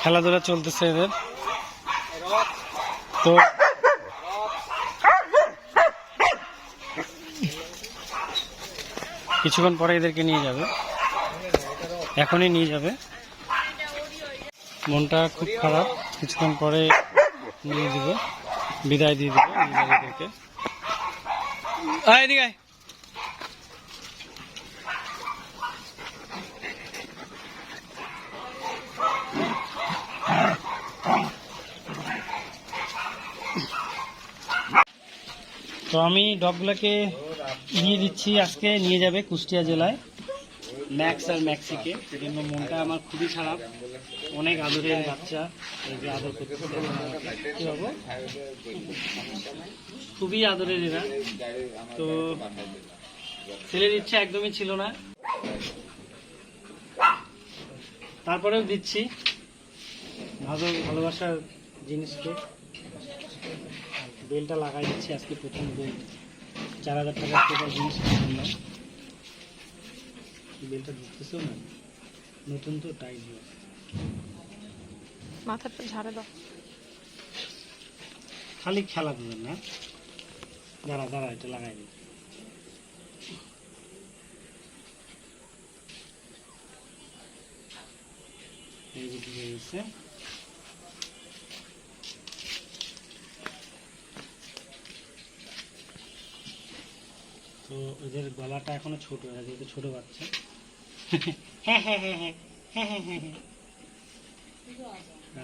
খেলাধুলা চলতেছে এদের। তো কিছুক্ষণ পরে এদেরকে নিয়ে যাবে। এখনই নিয়ে যাবে। মনটা খুব খারাপ। কিছুক্ষণ পরে নিয়ে দিবে। বিদায় দিয়ে দিবে। এদেরকে এদিকে তো আমি ডগগুলোকে নিয়ে দিচ্ছি। আজকে নিয়ে যাবে কুষ্টিয়া জেলায়। ম্যাক্স আর ম্যাক্সিকে। সেজন্য মনটা আমার খুবই খারাপ। অনেক আদরের বাচ্চা। এই যে আদর করতে খুবই আদরের এরা। তো ছেলের ইচ্ছা একদমই ছিল না। তারপরেও দিচ্ছি। ভালো, ভালোবাসার জিনিসকে। বেলটা লাগাই দিচ্ছি আজকে প্রথম বেল। চার হাজার টাকার টোটাল জিনিস কিনলাম বেলটা ঢুকতেছেও না। নতুন তো টাইট দিয়ে মাথাটা ঝাড়ে দাও। খালি খেলাধুলা না। দাঁড়া দাঁড়া এটা লাগাই দিই। এই যে ঢুকে তো ওদের গলাটা এখনও ছোট আছে যেহেতু ছোট বাচ্চা। হ্যাঁ হ্যাঁ হ্যাঁ হ্যাঁ হ্যাঁ হ্যাঁ হ্যাঁ হ্যাঁ।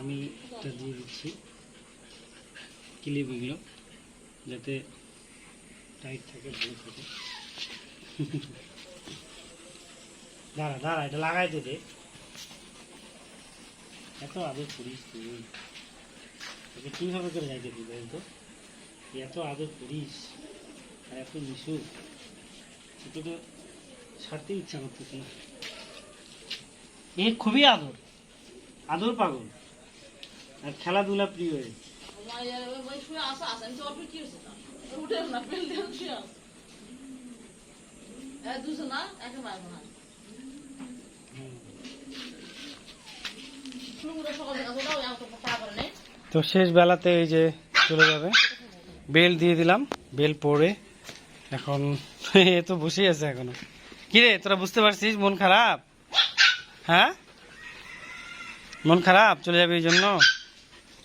আমি এটা দিয়ে দিচ্ছি। যাতে টাইট থাকে, ভালো থাকে। দাঁড়া দাঁড়া, এটা লাগাই দে রে এত আদর করিস তুই। তোকে কীভাবে করে যাইতে দিবে তো এত আদর করিস। আর এত মিশু সেটা তো ছাড়তে ইচ্ছা করতেছে না। এ খুবই আদর। আদর পাগল। আর খেলাধুলা প্রিয় এর। তো শেষ বেলাতে এই যে চলে যাবে। বেল দিয়ে দিলাম। বেল পরে এখন এ তো বসেই আছে এখনও। কিরে, তোরা বুঝতে পারছিস মন খারাপ? হ্যাঁ? মন খারাপ? চলে যাবে এই জন্য?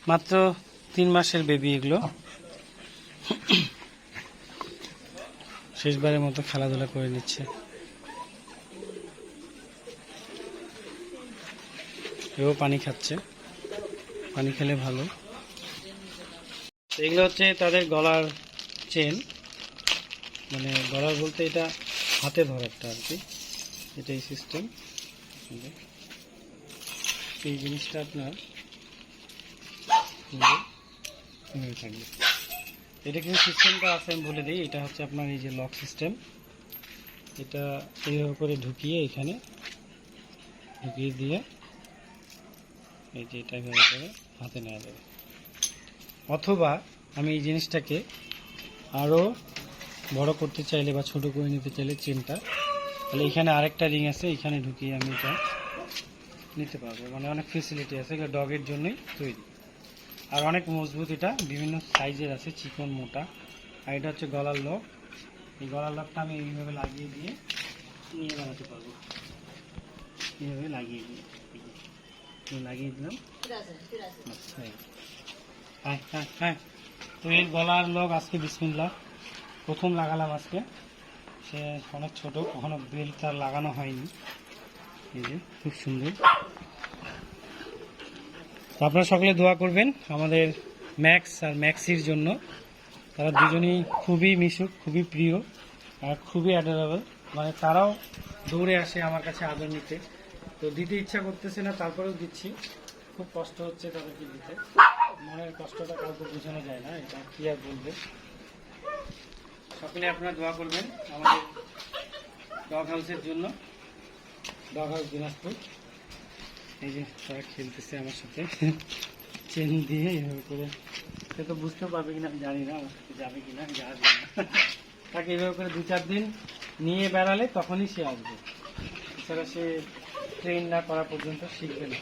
মাত্র তিন মাসের বেবি এগুলো। শেষবারের মতো খেলাধুলা করে নিচ্ছে। এও পানি খাচ্ছে। পানি খেলে ভালো। এগুলো হচ্ছে তাদের গলার চেন মানে গলার বলতে এটা হাতে ধরারটা আর কি। এটা এই সিস্টেম এই জিনিসটা আপনার থাকবে। এটা কিন্তু সিস্টেমটা আছে, আমি বলে দিই। এটা হচ্ছে আপনার এই যে লক সিস্টেম এটা এইভাবে করে ঢুকিয়ে এখানে ঢুকিয়ে দিয়ে এই যে এটা এভাবে করে হাতে নেওয়া যাবে। অথবা আমি এই জিনিসটাকে আরও বড় করতে চাইলে বা ছোট করে নিতে চাইলে চেনটা। তাহলে এখানে আরেকটা রিং আছে এখানে ঢুকিয়ে আমি এটা নিতে পারব। মানে অনেক ফেসিলিটি আছে এটা ডগের জন্যই তৈরি। আর অনেক মজবুত এটা বিভিন্ন সাইজের আছে চিকন মোটা। আর এটা হচ্ছে গলার লক এই গলার লকটা আমি এইভাবে লাগিয়ে দিয়ে নিয়ে বেড়াতে পারব। এইভাবে লাগিয়ে দিয়ে লাগিয়ে দিলাম। আচ্ছা, হ্যাঁ হ্যাঁ হ্যাঁ তো এই গলার লক আজকে বিসমিল্লা প্রথম লাগালাম আজকে। সে অনেক ছোট, কখনো বেল তার লাগানো হয়নি। এই যে, খুব সুন্দর। আপনারা সকলে দোয়া করবেন আমাদের ম্যাক্স আর ম্যাক্সির জন্য। তারা দুজনেই খুবই মিশুক, খুবই প্রিয় আর খুবই অ্যাডারেবল মানে তারাও দৌড়ে আসে আমার কাছে আদর নিতে। তো দিতে ইচ্ছা করতেছে না, তারপরেও দিচ্ছি। খুব কষ্ট হচ্ছে তাদেরকে দিতে। মনের কষ্টটা কাউকে বোঝানো যায় না, এটা কি আর বলবে? সকলে আপনারা দোয়া করবেন আমাদের ডগ হাউসের জন্য। Dog house Dinajpur. এই যে তারা খেলতেছে আমার সাথে। চেন দিয়ে এভাবে করে। সে তো বুঝতে পারবে কিনা আমি জানি না, আমার সাথে যাবে কিনা যাওয়া যাবে না। তাকে এভাবে করে দু চার দিন নিয়ে বেড়ালে তখনই সে আসবে। এছাড়া সে ট্রেন না করা পর্যন্ত শিখবে না।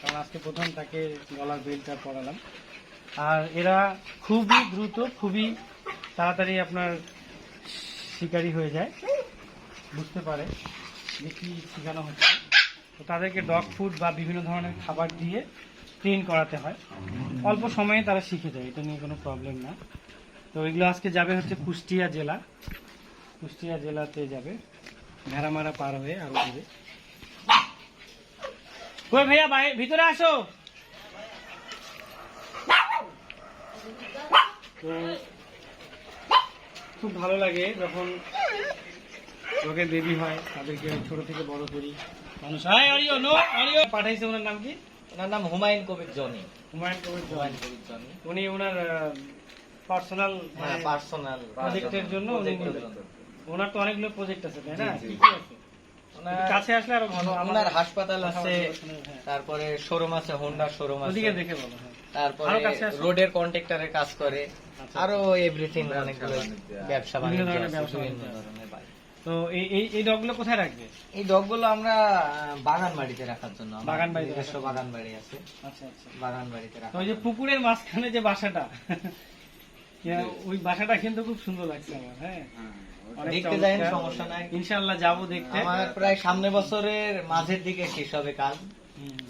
কারণ আজকে প্রথম তাকে গলার বেলটা পড়ালাম আর এরা খুবই দ্রুত, খুবই তাড়াতাড়ি আপনার শিকারি হয়ে যায়। বুঝতে পারে যে কি শেখানো হচ্ছে। তো তাদেরকে ডগ ফুড বা বিভিন্ন ধরনের খাবার দিয়ে ট্রেন করাতে হয়। অল্প সময়ে তারা শিখে যায়, এটা নিয়ে কোনো প্রবলেম না। তো এগুলো আজকে যাবে হচ্ছে কুষ্টিয়া জেলা। কুষ্টিয়া জেলাতে যাবে। ভেড়ামারা পার হয়ে আরও যাবে। কই ভাইয়া ভাই ভিতরে আসো। তো খুব ভালো লাগে যখন লোকের বেবি হয় তাদেরকে ছোট থেকে বড় করি। মানুষ হাই অরিও নো অরিও পাঠাইছে ওনার নাম কি? ওনার নাম হুমায়ুন কবির জনি। হুমায়ুন কবির হুমায়ুন কবির জনি। উনি ওনার পার্সোনাল হ্যাঁ পার্সোনাল প্রজেক্টের জন্য উনি ওনার তো অনেকগুলো প্রজেক্ট আছে তাই না। কি কি আছে? কাছে আসলে আরও ভালো। আমার হাসপাতাল আছে। হ্যাঁ। তারপরে শোরুম আছে হোন্ডার শোরুম আছে। ওদিকে দেখে বলো হ্যাঁ। তারপরে। রোডের কন্ট্রাক্টরের কাজ করে। আচ্ছা। আরও এভরিথিং অনেকগুলো ব্যবসা বিভিন্ন ধরনের। তো এই এই ডগগুলো কোথায় রাখবে? এই ডগগুলো আমরা বাগান বাড়িতে রাখার জন্য। বাগান বাড়িতে নিজস্ব বাগান বাড়ি আছে। আচ্ছা আচ্ছা। বাগান বাড়িতে রাখা ওই যে পুকুরের মাঝখানে যে বাসাটা ওই বাসাটা কিন্তু খুব সুন্দর লাগছে আমার হ্যাঁ? দেখতে যাই সমস্যা নাই। ইনশাল্লাহ যাব দেখতে। আমার প্রায় সামনে বছরের মাঝের দিকে শেষ হবে কাজ।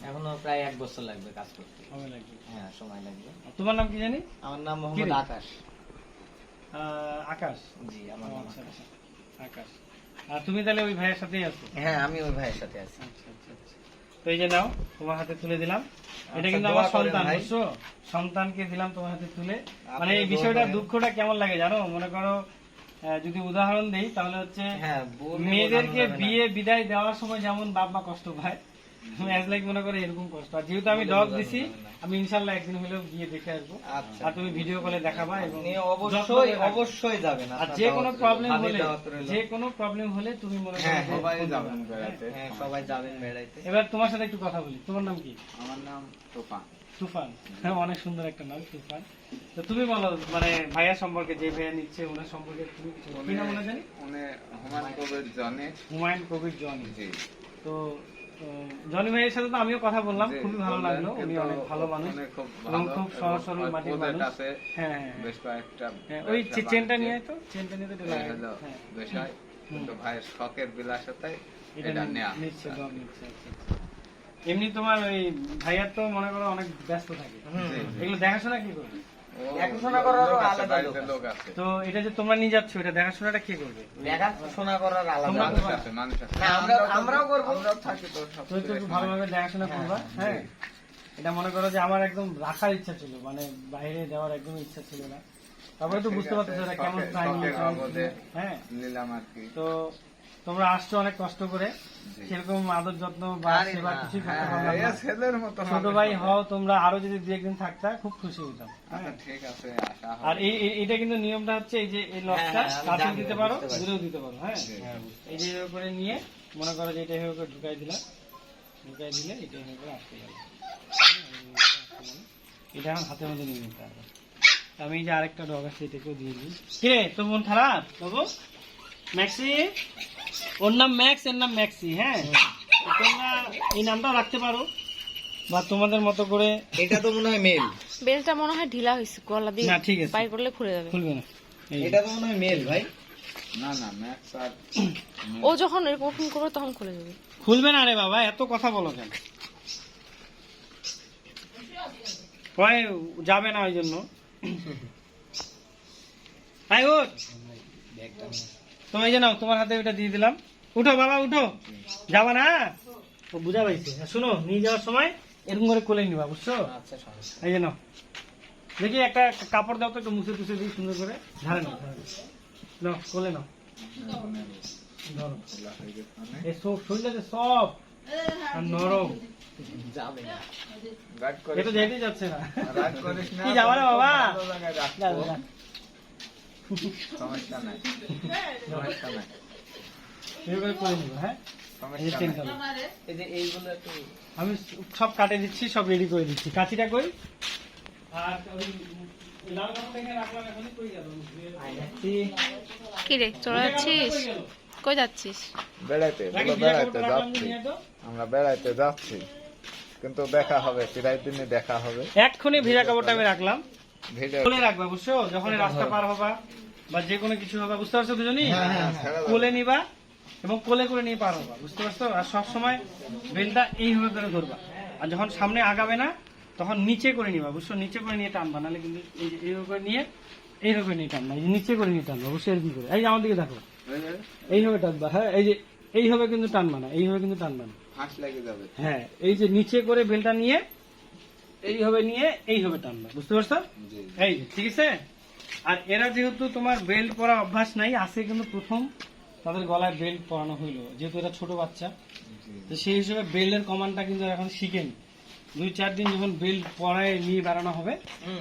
এখনও প্রায় এক বছর লাগবে কাজ করতে। ভালো লাগবে। হ্যাঁ সময় লাগবে। তোমার নাম কি জানি? আমার নাম মোহাম্মদ আকাশ। আকাশ? জি আমার নাম আচ্ছা আকাশ। আচ্ছা। আর তুমি তাহলে ওই ভাইয়ের সাথেই আছো? হ্যাঁ আমি ওই ভাইয়ের সাথে আছি। আচ্ছা তো এই যে নাও তোমার হাতে তুলে দিলাম। এটা কিন্তু আমার সন্তান বুঝছ? সন্তানকে দিলাম তোমার হাতে তুলে। মানে এই বিষয়টা দুঃখটা কেমন লাগে জানো? মনে করো যদি উদাহরণ দেই তাহলে হচ্ছে হ্যাঁ মেয়েদেরকে। বিয়ে বিদায় দেওয়ার সময় যেমন বাপ মা কষ্ট পায় অ্যাজ লাইক মনে করে এরকম কষ্ট। আর যেহেতু আমি ডগ দিছি আমি ইনশাল্লাহ একদিন হলেও গিয়ে দেখে আসব। আচ্ছা। আর তুমি ভিডিও কলে দেখাবা এবং অবশ্যই অবশ্যই যাবেন আর যে কোনো প্রবলেম হলে যে কোনো প্রবলেম হলে তুমি মনে করো হ্যাঁ, সবাই যাবেন দিবা। হ্যাঁ সবাই যাবেন বেড়াইতে। এবার তোমার সাথে একটু কথা বলি। তোমার নাম কি? আমার নাম তোফান। তুফান। হ্যাঁ অনেক সুন্দর একটা নাম তুফান। তো তুমি বলো মানে ভাইয়া সম্পর্কে যে ভাইয়া নিচ্ছে ওনার সম্পর্কে তুমি কিছু কি নাম ওনার জানি? উনি হুমান কবির জনে। হুমায়ুন কবির জনি। জি। তো জনি ভাইয়ের সাথে তো আমিও কথা বললাম খুবই ভালো লাগল উনি অনেক ভালো মানুষ এবং খুব সহজ সরল মাটির মানুষ হ্যাঁ হ্যাঁ হ্যাঁ। বেশ কয়েকটা হ্যাঁ ওই চেনটা নিয়ে তো চেনটা নিয়ে তো লাগাই। হ্যাঁ কিন্তু ভাইয়ের শখের বিলাসতায় এটা নেওয়া আচ্ছা। এমনি তোমার ওই ভাইয়ার তো মনে করো অনেক ব্যস্ত থাকে। এগুলো দেখাশোনা কি করবে তো এটা যে তোমরা নিয়ে যাচ্ছ এটা দেখাশোনাটা কে করবে? দেখাশোনা করার আলাদা তোমরা মানুষ করবা? আছে মানুষ আছে। না, আমরা- আমরাও করব। আমরাও থাকি তো সব তো একটু একটু ভালোভাবে দেখাশোনা করবা হ্যাঁ? এটা মনে করো যে আমার একদম রাখার ইচ্ছা ছিল মানে বাইরে যাওয়ার একদম ইচ্ছা ছিল না। তারপরে তো বুঝতে পারতেছো কেমন হ্যাঁ? নিলাম আর কি। তো তোমরা আসছো অনেক কষ্ট করে। সেরকম আদর যত্ন বা সেবা করতে হ্যাঁ, পারলাম হ্যাঁ, ছোট ভাই হও তোমরা আরও যদি দু একদিন থাকতা খুব খুশি হইতাম। আচ্ছা, হ্যাঁ আর। এই এটা কিন্তু নিয়মটা হচ্ছে এই যে এই লকটা হ্যাঁ, কাছেও দিতে পারো দূরেও দিতে পারো হ্যাঁ? এই যে এভাবে করে নিয়ে মনে করো যে এটা এভাবে করে ঢুকাই দিলাম। ঢুকাই দিলে এটা এভাবে করে আটকে গেল হ্যাঁ। এটা এখন হাতের মধ্যে নিয়ে নিতে হবে। আমি যে আরেকটা ডগ আছে এটাকেও দিয়ে দিই। কিরে তোর মন খারাপ? বাবু? ম্যাক্সি? ওর নাম ম্যাক্স এর নাম ম্যাক্সি হ্যাঁ? তোমরা এই নামটাও রাখতে পারো বা তোমাদের মতো করে এটা তো মনে হয় মেল। বেলটা মনে হয় ঢিলা হয়েছে গলা দিয়ে না ঠিক আছে। বাই করলে খুলে যাবে। খুলবে না। এটা তো মনে হয় মেল ভাই। না না ম্যাক্স আর ও যখন এরকম করবে তখন খুলে যাবে। খুলবে না রে বাবা এত কথা বলো কেন? যাবে না ওই জন্য। আই ওঠ। তো এই যে নাও তোমার হাতে ওটা দিয়ে দিলাম। উঠো বাবা উঠো। যাবা না? ও বুঝা পাইছে। শুনো নিয়ে যাওয়ার সময় এরকম করে কোলে নিবা বুঝছ? আচ্ছা এই যে নাও। দেখি একটা কাপড় দাও তো একটু মুছে টুছে দিই সুন্দর করে। ধারে নাও নাও। কোলে নাও। ধরো। এই সব সব আর নরম। এটা যেতেই যাচ্ছে না, কি যাবা না বাবা ভালো জায়গায় রাখব। যা, যা। সমস্যা নাই। সমস্যা নাই। এভাবে করে নিবো হ্যাঁ? আমি সব কাটে দিচ্ছি সব রেডি করে দিচ্ছি। কাঁচিটা কই? আর ওই লাল কাপড় এখানে রাখলাম এখনই কই গেল? কি রে চলে যাচ্ছিস? কই যাচ্ছিস? বেড়াইতে বেড়াইতে যাচ্ছি। আমরা বেড়াইতে যাচ্ছি। কিন্তু দেখা হবে প্রায় দিনে দেখা হবে। এক্ষুনি ভিজা কাপড়টা আমি রাখলাম। কোলে রাখবা বুঝছ? যখন রাস্তা পার হবা বা যে কোনো কিছু হবে বুঝতে পারছ দুজনই? কোলে নিবা এবং কোলে করে নিয়ে পার হবা বুঝতে পারছ? আর সব বেলটা এইভাবে করে ধরবা। আর যখন সামনে আগাবে না তখন নিচে করে নিবা বুঝছ? নিচে করে নিয়ে টানবা নাহলে কিন্তু এই যে এইভাবে করে নিয়ে এইভাবে নিয়ে টানবা এই নিচে করে নিয়ে টানবা অবশ্যই এরকম করে। এই যে আমার দিকে দেখো। এইভাবে টানবা হ্যাঁ? এই যে এইভাবে কিন্তু টানবা না এইভাবে কিন্তু টানবা না। ফাঁস লেগে যাবে। হ্যাঁ এই যে নিচে করে বেলটা নিয়ে এইভাবে নিয়ে এইভাবে টানবা। বুঝতে পারছ? এই ঠিক আছে? আর এরা যেহেতু তোমার বেল্ট পরা অভ্যাস নাই আছে কিন্তু প্রথম তাদের গলায় বেল্ট পরানো হইল যেহেতু এরা ছোট বাচ্চা। তো সেই হিসেবে বেল্টের কমান্ডটা কিন্তু এখন শিখেনি। দুই চার দিন যখন বেল্ট পরায় নিয়ে বেড়ানো হবে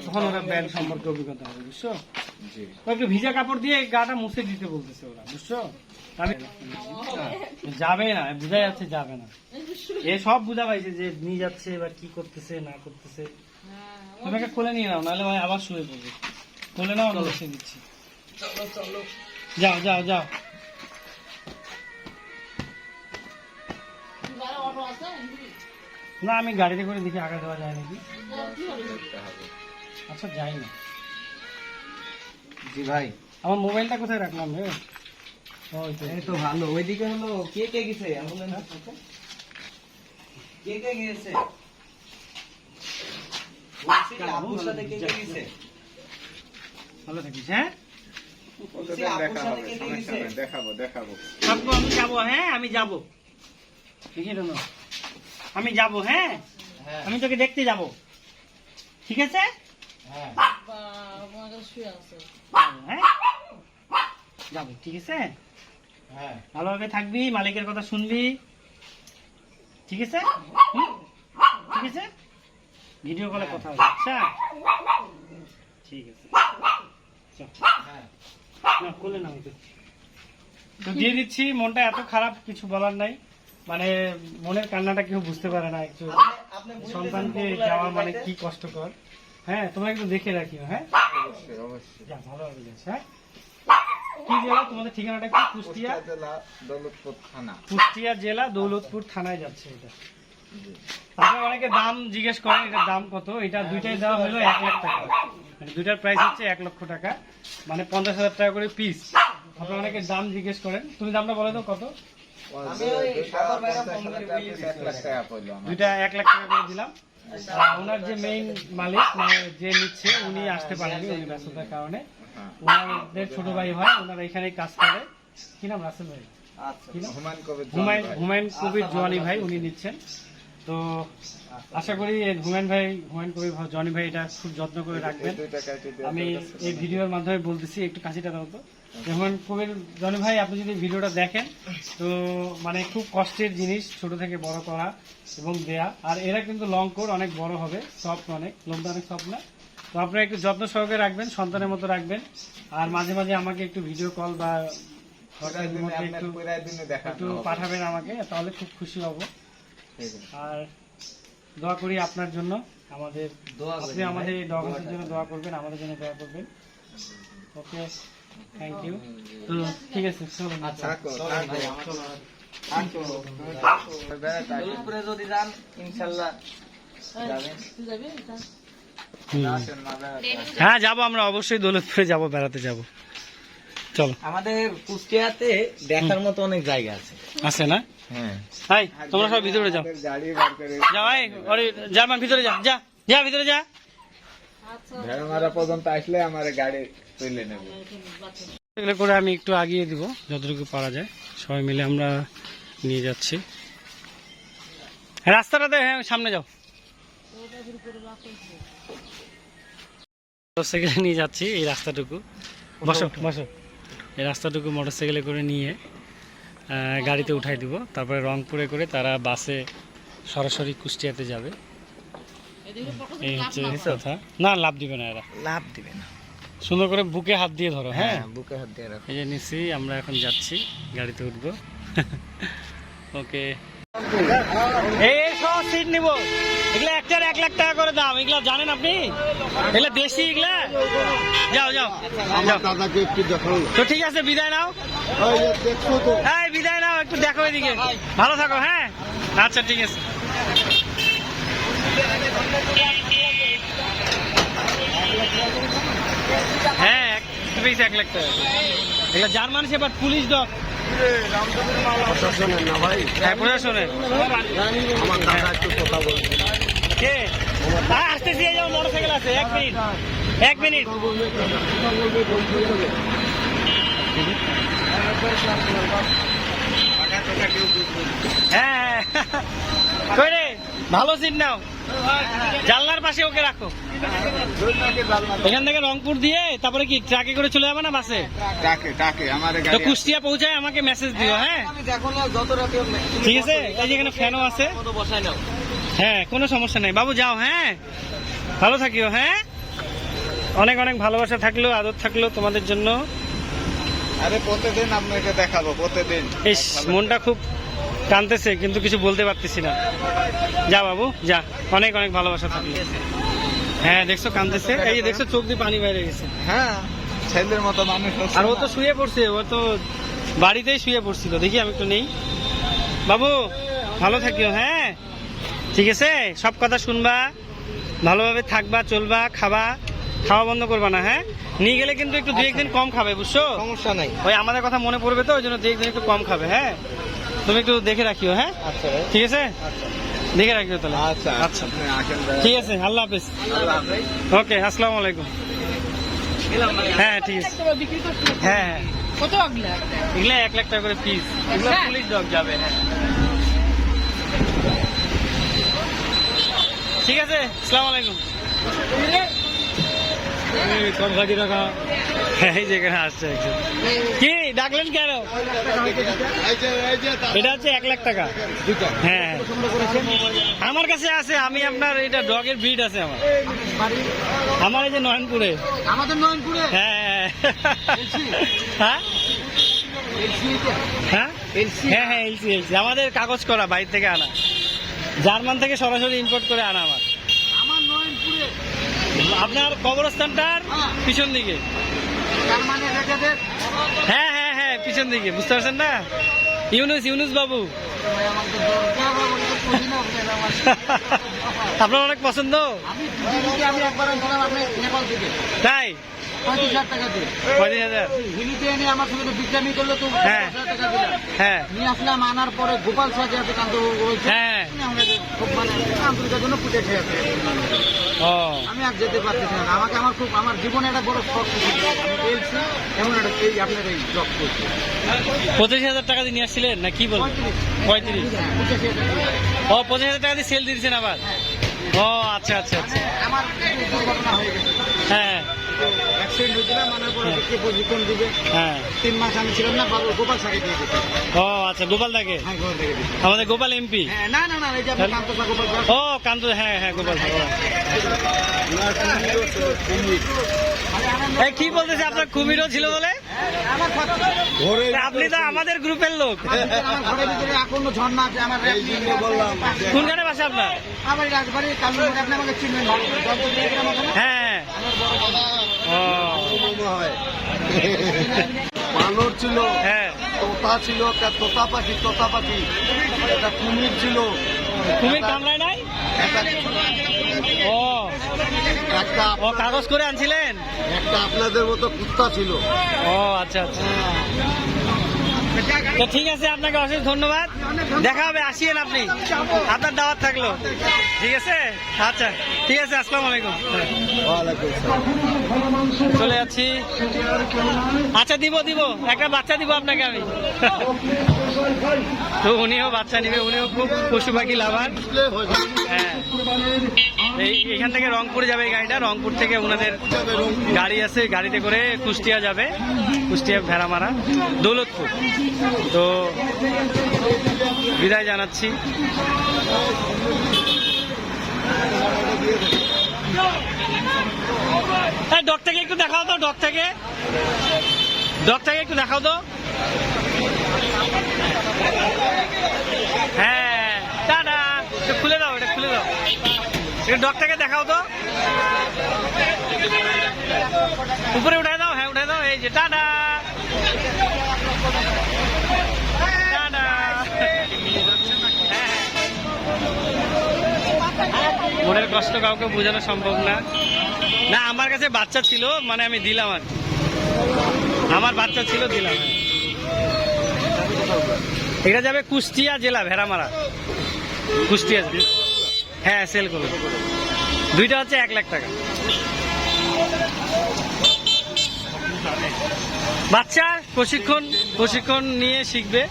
তখন ওরা বেল্ট সম্পর্কে অভিজ্ঞতা হবে বুঝছ? একটু ভিজা কাপড় দিয়ে গাটা মুছে দিতে বলতেছে ওরা বুঝছ? যাবে না বুঝা যাচ্ছে যাবে না। এ সব বুঝা পাইছে যে নিয়ে যাচ্ছে বা কি করতেছে না করতেছে। তোমাকে কোলে নিয়ে নাও নাহলে ভাই আবার শুয়ে পড়বে। কোলে নাও আমি বসে দিচ্ছি। যাও যাও যাও। না আমি গাড়িতে করে দেখি আগে দেওয়া যায় নাকি? আচ্ছা যাই না। জি ভাই। আমার মোবাইলটা কোথায় রাখলাম রে? ওই তো। ভালো। ওইদিকে হলো কে কে গেছে? অ্যাম্বুলেন্স কে কে গেছে বলছি, সাথে কে কে গেছে ভালো থাকিস হ্যাঁ? দেখাবো দেখাবো। আমি যাব হ্যাঁ? আমি যাব। আমি যাব হ্যাঁ? হ্যাঁ। আমি তোকে দেখতে যাব। ঠিক আছে? হ্যাঁ। হ্যাঁ? যাব ঠিক আছে? হ্যাঁ। ভালোভাবে থাকবি মালিকের কথা শুনবি। ঠিক আছে? ঠিক আছে? ভিডিও কলে কথা হবে আচ্ছা? ঠিক আছে। না কোলে নাও তো। দিয়ে দিচ্ছি মনটা এত খারাপ কিছু বলার নাই। মানে মনের কান্নাটা কেউ বুঝতে পারে না একটু। সন্তানকে যাওয়া মানে কি কষ্টকর। হ্যাঁ তোমরা একটু দেখে রাখিও হ্যাঁ? যা হ্যাঁ? কি জেলা? তোমাদের ঠিকানাটা কি? কুষ্টিয়া? জেলা দৌলতপুর থানা। কুষ্টিয়া জেলা দৌলতপুর থানায় যাচ্ছে এটা। আপনারা অনেকে দাম জিজ্ঞেস করেন এটার দাম কত? এটা দুইটাই দেওয়া হলো এক লাখ টাকা। মানে দুইটার প্রাইস হচ্ছে এক লক্ষ টাকা। মানে পঞ্চাশ হাজার টাকা করে পিস আপনারা অনেকে দাম জিজ্ঞেস করেন। তুমি দামটা বলে দাও কত? দুইটা এক লাখ টাকা করে দিলাম। আর ওনার যে মেইন মালিক মানে যে নিচ্ছে উনি আসতে পারেনি উনি ব্যস্ততার কারণে। ওনাদের ছোট ভাই হয় ওনারা এখানেই কাজ করে। কি নাম? রাসেল ভাই। আচ্ছা হুমায়ুন কবির হুমায়ুন ভাই। ভাই উনি নিচ্ছেন। তো আশা করি হুমায়ুন ভাই হুমায়ুন কবির ভাই- ভাই এটা খুব যত্ন করে রাখবেন। আমি এই ভিডিওর মাধ্যমে বলতেছি একটু কাশিটা দাও তো। হুমায়ুন কবির জওয়ানি ভাই আপনি যদি ভিডিওটা দেখেন তো মানে খুব কষ্টের জিনিস ছোট থেকে বড় করা এবং দেয়া। আর এরা কিন্তু লং কোট অনেক বড় হবে সফট অনেক লোমটা অনেক সফট না। তো আপনারা একটু যত্ন সহকারে রাখবেন সন্তানের মতো রাখবেন। আর মাঝে মাঝে আমাকে একটু ভিডিও কল বা একটু। পাঠাবেন আমাকে তাহলে খুব খুশি হব। আর দোয়া করি আপনার জন্য। আমাদের দোয়া আপনি আমাদের এই। ডগাসের জন্য দোয়া করবেন আমাদের জন্য দোয়া করবেন। ওকে থ্যাংক ইউ তো ঠিক আছে চলুন। আচ্ছা যদি যান ইনশাল্লাহ যাবেন। হ্যাঁ যাব আমরা অবশ্যই দৌলতপুরে যাব বেড়াতে যাব। চলো। আমাদের কুষ্টিয়াতে দেখার মতো অনেক জায়গা আছে। আছে না? হ্যাঁ। তোমরা সব ভিতরে যাও। আমাদের গাড়ি বার যা ভাই ওরে জার্মান ভিতরে যা যা যা ভিতরে যা। ভেড়া মারা পর্যন্ত আসলে আমার গাড়ি তুলে নেবে। এগুলো করে আমি একটু আগিয়ে দিব যতটুকু পারা যায়। সবাই মিলে আমরা নিয়ে যাচ্ছি। রাস্তাটাতে হ্যাঁ সামনে যাও। মোটরসাইকেলে নিয়ে যাচ্ছি এই রাস্তাটুকু। বসো বসো। এই রাস্তাটুকু মোটরসাইকেলে করে নিয়ে গাড়িতে উঠাই দিব। তারপরে রংপুরে করে তারা বাসে সরাসরি কুষ্টিয়াতে যাবে। এই হচ্ছে কথা। না লাভ দিবে না এরা। লাভ দিবে না। সুন্দর করে বুকে হাত দিয়ে ধরো হ্যাঁ? বুকে হাত দিয়ে রাখো এই যে নিচ্ছি আমরা এখন যাচ্ছি গাড়িতে উঠবো। ওকে। এই এই সব সিট নিব। এগুলা একটার এক লাখ টাকা করে দাম। এগুলা জানেন আপনি? এগুলা দেশি এগুলা? যাও যাও যাও। দাদাকে একটু দেখাও। তো ঠিক আছে বিদায় নাও। এই বিদায় নাও একটু দেখো এদিকে। ভালো থাকো হ্যাঁ? আচ্ছা ঠিক আছে। হ্যাঁ এক পিস এক লাখ টাকা। এগুলো জার্মান সে হ্যাঁ প্রশাসনের। কে? হ্যাঁ আসতেছি এই মোটর সাইকেল আছে এক মিনিট। এক মিনিট। হ্যাঁ রে? ভালো সিট নাও। জানলার পাশে ওকে রাখো। এখান থেকে রংপুর দিয়ে তারপরে কি ট্রাকে করে চলে যাবে না বাসে? তো কুষ্টিয়া পৌঁছায় আমাকে মেসেজ দিও হ্যাঁ? রাতে ঠিক আছে? এই যে এখানে ফ্যানও আছে। হ্যাঁ কোনো সমস্যা নেই। বাবু যাও হ্যাঁ? ভালো থাকিও হ্যাঁ? অনেক অনেক ভালোবাসা থাকল আদর থাকল তোমাদের জন্য। আরে প্রতিদিন আপনাকে দেখাবো প্রতিদিন। ইস মনটা খুব টানতেছে কিন্তু কিছু বলতে পারতেছি না। যা বাবু যা। অনেক অনেক ভালোবাসা থাকল। হ্যাঁ দেখছ কান্দতেছে এই যে দেখছ চোখ দিয়ে পানি বাইরে গেছে। হ্যাঁ ছেলের মতো মানুষ আর ও তো শুয়ে পড়ছে ও তো বাড়িতেই শুয়ে পড়ছিল। দেখি আমি একটু নেই। বাবু ভালো থাকিও হ্যাঁ? ঠিক আছে? সব কথা শুনবা ভালোভাবে থাকবা চলবা খাবা খাওয়া বন্ধ করবা না হ্যাঁ? নিয়ে গেলে কিন্তু একটু দু একদিন কম খাবে বুঝছ? সমস্যা নাই। ওই আমাদের কথা মনে পড়বে তো ওই জন্য দু একদিন একটু কম খাবে হ্যাঁ? তুমি একটু দেখে রাখিও হ্যাঁ? আচ্ছা ঠিক আছে? দেখে রাখিও তাহলে। আচ্ছা। আচ্ছা। ভাই। ঠিক আছে আল্লাহ হাফেজ। আল্লাহ হাফেজ। ওকে আসসালামু আলাইকুম। হ্যাঁ ঠিক আছে। হ্যাঁ হ্যাঁ। কত এগুলো এক লাখ টাকা করে পিস এগুলো হ্যাঁ। পুলিশ ডগ যাবে হ্যাঁ। ঠিক আছে আসসালামু আলাইকুম। হ্যাঁ, এই যেখানে আসছে একজন। কি? ডাকলেন কেন? এটা হচ্ছে এক লাখ টাকা। হ্যাঁ। হ্যাঁ। আমার কাছে আছে আমি আপনার এটা ডগের ব্রিড আছে আমার। আমার এই যে নয়নপুরে। আমাদের নয়নপুরে? হ্যাঁ। হ্যাঁ? হ্যাঁ? হ্যাঁ হ্যাঁ এলসি এলসি। আমাদের কাগজ করা বাইরে থেকে আনা। জার্মান থেকে সরাসরি ইম্পোর্ট করে আনা আমার। আপনার কবরস্থানটার পিছন দিকে। হ্যাঁ হ্যাঁ হ্যাঁ পিছন দিকে বুঝতে পারছেন না? ইউনুস ইউনুস বাবু। আপনার অনেক পছন্দ। তাই? পঁয়ত্রিশ হাজার টাকা দিয়ে। পঁয়ত্রিশ হাজার? হিলিতে এনে আমার সঙ্গে করল তো হ্যাঁ। টাকা দিলাম। হ্যাঁ। নিয়ে আসলাম আনার পরে গোপাল সাজে আছে কান্ত রয়েছে হ্যাঁ। আমরা খুব মানে আন্তরিকার জন্য পুজো খেয়ে আছে ও। আমি আর যেতে পারতেছি না। আমাকে আমার খুব আমার জীবনে একটা বড় শখ আমি পেয়েছি এমন একটা এই আপনার এই জব করছি পঁচিশ হাজার টাকা দিয়ে নিয়ে আসছিলেন না কি বলবেন পঁয়ত্রিশ। টাকা। ও পঁচিশ হাজার টাকা দিয়ে সেল দিয়েছেন আবার? ও আচ্ছা আচ্ছা আচ্ছা। আমার হয়ে গেছে। হ্যাঁ। অ্যাক্সিডেন্ট হয়েছিল মানার পরে দেখতে প্রশিক্ষণ দিবে? হ্যাঁ। তিন মাস আমি ছিলাম না বাবু গোপাল সাকে দিয়ে দিতে ও আচ্ছা গোপাল দাকে? হ্যাঁ গোপাল আমাদের গোপাল এমপি? হ্যাঁ না না না এই যে আপনি তাহলে- গোপাল ও কান্ত হ্যাঁ হ্যাঁ গোপাল এই কি বলতেছে আপনার কুমিরও ছিল বলে? আমার কথা- আপনি তো আমাদের গ্রুপের লোক। আমার ভিতরে- আমার ঘরের ভিতরে আকর্ণ ঝর্ণা আছে নিয়ে বললাম কোনখানে বাসা আপনার? আমার রাজবাড়ি কালুর আপনি আমাকে চিনবেন ভালো হ্যাঁ বানর ছিল হ্যাঁ। তোতা ছিল একটা তোতা পাখি তোতা পাখি একটা কুমির ছিল। কুমির কামড়ায় নাই? ও। একটা ও কাগজ করে আনছিলেন? একটা আপনাদের মতো কুত্তা ছিল। ও আচ্ছা আচ্ছা। তো ঠিক আছে, আপনাকে অশেষ ধন্যবাদ। দেখা হবে, আসিয়েন আপনি। আপনার দাওয়াত থাকল। ঠিক আছে? আচ্ছা ঠিক আছে, আসসালামু আলাইকুম। চলে যাচ্ছি। আচ্ছা দিব দিব। একটা বাচ্চা দিব আপনাকে আমি। তো উনিও বাচ্চা নিবে, উনিও খুব পশু পাখি লাভার। হ্যাঁ। এই এখান থেকে রংপুরে যাবে এই গাড়িটা। রংপুর থেকে ওনাদের গাড়ি আছে, গাড়িতে করে কুষ্টিয়া যাবে। কুষ্টিয়া ভেড়ামারা, দৌলতপুর। তো বিদায় জানাচ্ছি। হ্যাঁ ডগটাকে একটু দেখাও তো ডগটাকে ডগটাকে একটু দেখাও তো। হ্যাঁ টাটা। খুলে দাও, এটা খুলে দাও। এটা ডগটাকে দেখাও তো। উপরে উঠায় দাও হ্যাঁ উঠায় দাও, এই যে, টাটা টাটা হ্যাঁ হ্যাঁ মনের কষ্ট কাউকে বোঝানো সম্ভব না। না, আমার কাছে বাচ্চা ছিল মানে আমি দিলাম আর। আমার বাচ্চা ছিল, দিলাম। এটা যাবে কুষ্টিয়া জেলা, ভেড়ামারা। কুষ্টিয়া। হ্যাঁ সেল করুন দুইটা হচ্ছে এক লাখ টাকা। বাচ্চা প্রশিক্ষণ প্রশিক্ষণ নিয়ে শিখবে।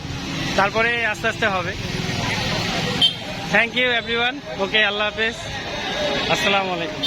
তারপরে আস্তে আস্তে হবে। থ্যাংক ইউ এভরিওয়ান ওকে আল্লাহ হাফেজ। আসসালামু আলাইকুম।